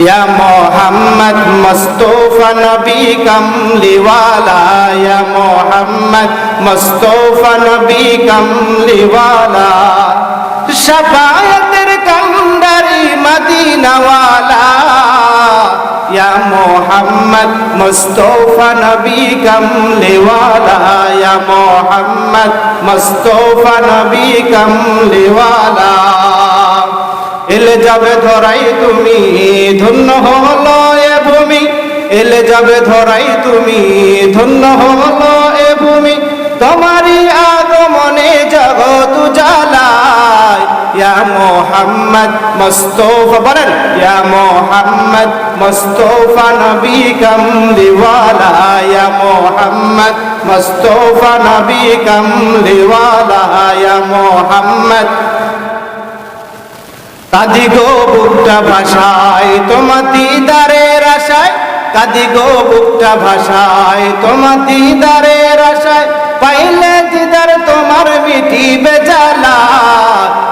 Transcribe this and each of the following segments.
या मोहम्मद मुस्तफ़ा नबी कमलीवाला या मोहम्मद मुस्तफ़ा नबी कमलीवाला शफायतर कंदरी मदीनावाला, या मोहम्मद मुस्तफ़ा नबी कमलीवाला या मोहम्मद मुस्तफ़ा नबी कमलीवाला এলে যাবে ধরাই তুমি, ধন্য হলো এ ভূমি। এলে যাবে ধরাই তুমি, ধন্য হলো এ ভূমি। তোমারই আগমনে জগৎ জালায় ইয়া মোহাম্মদ মুস্তফা, বলেন, ইয়া মোহাম্মদ মুস্তফা নবী কমলিওয়ালা ইয়া মোহাম্মদ মুস্তফা নবী কমলিওয়ালা ইয়া মোহাম্মদ কাদি গো বুকটা ভাষায় তোমার দিদারের আশায়। কাদি গো বুকটা ভাষায় তোমার দিদারের আশায়। পাইলে দিদার তোমার মিটি বেজালা।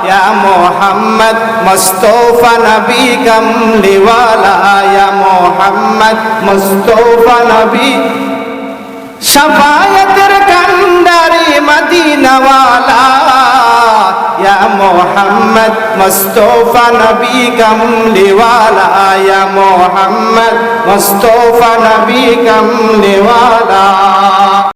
ইয়া মোহাম্মদ মুস্তফা নবী কমলিওয়ালা। ইয়া মোহাম্মদ মুস্তফা নবী। মোহাম্মদ মুস্তফা নবী কমলিওয়ালা মোহাম্মদ মুস্তফা নবী কমলিওয়ালা